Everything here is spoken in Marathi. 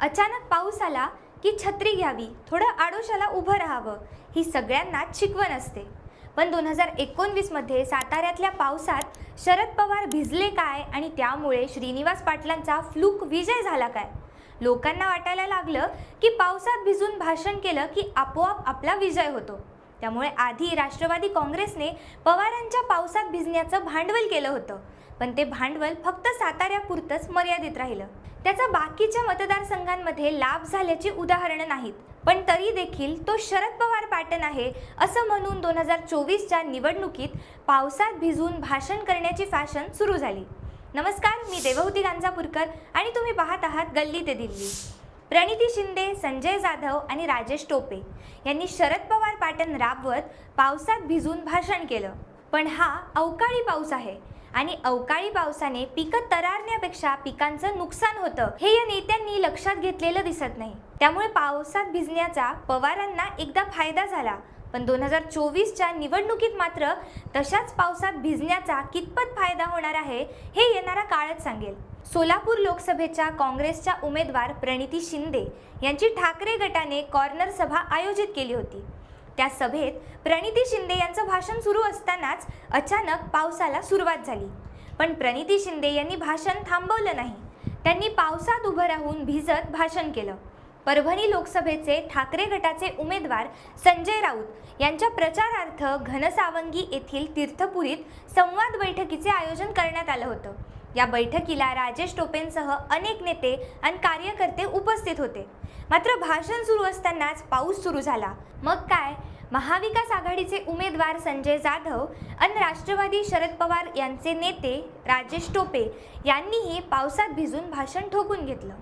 अचानक पाऊस आला की छत्री घ्यावी थोडं आडोशाला उभं राहावं ही सगळ्यांनाच शिकवण असते. पण दोन हजार एकोणवीसमध्ये साताऱ्यातल्या पावसात शरद पवार भिजले काय आणि त्यामुळे श्रीनिवास पाटलांचा फ्लूक विजय झाला काय? लोकांना वाटायला लागलं की पावसात भिजून भाषण केलं की आपोआप आपला विजय होतो. त्यामुळे आधी राष्ट्रवादी काँग्रेसने पवारांच्या पावसात भिजण्याचं भांडवल केलं होतं. पण ते भांडवल फक्त साताऱ्यापुरतंच मर्यादित राहिलं. त्याचा बाकीच्या मतदारसंघांमध्ये लाभ झाल्याची उदाहरणं नाहीत पण तरी देखील तो शरद पवार पॅटर्न आहे असं म्हणून दोन हजार चोवीसच्या निवडणुकीत पावसात भिजून भाषण करण्याची फॅशन सुरू झाली. नमस्कार मी देवहूती गांजापूरकर आणि तुम्ही पाहत आहात गल्ली ते दिल्ली. प्रणिती शिंदे संजय जाधव आणि राजेश टोपे यांनी शरद पवार पॅटर्न राबवत पावसात भिजून भाषण केलं. पण हा अवकाळी पाऊस आहे. आणि अवकाळी पावसाने पिकं तरारण्यापेक्षा पिकांचं नुकसान होतं हे या नेत्यांनी लक्षात घेतलेलं दिसत नाही. त्यामुळे पावसात भिजण्याचा पवारांना एकदा फायदा झाला. पण दोन हजार चोवीसच्या निवडणुकीत मात्र तशाच पावसात भिजण्याचा कितपत फायदा होणार आहे हे येणारा काळच सांगेल. सोलापूर लोकसभेच्या काँग्रेसच्या उमेदवार प्रणिती शिंदे यांची ठाकरे गटाने कॉर्नर सभा आयोजित केली होती. त्या सभेत प्रणिती शिंदे यांचं भाषण सुरू असतानाच अचानक पावसाला सुरुवात झाली. पण प्रणिती शिंदे यांनी भाषण थांबवलं नाही. त्यांनी पावसात उभं राहून भिजत भाषण केलं. परभणी लोकसभेचे ठाकरे गटाचे उमेदवार संजय राऊत यांच्या प्रचारार्थ घनसावंगी येथील तीर्थपुरीत संवाद बैठकीचे आयोजन करण्यात आलं होतं. या बैठकीला राजेश टोपेंसह अनेक नेते आणि कार्यकर्ते उपस्थित होते. मात्र भाषण सुरू असतानाच पाऊस सुरू झाला. मग काय? महाविकास आघाडीचे उमेदवार संजय जाधव आणि राष्ट्रवादी शरद पवार यांचे नेते राजेश टोपे यांनीही पावसात भिजून भाषण ठोकून घेतलं.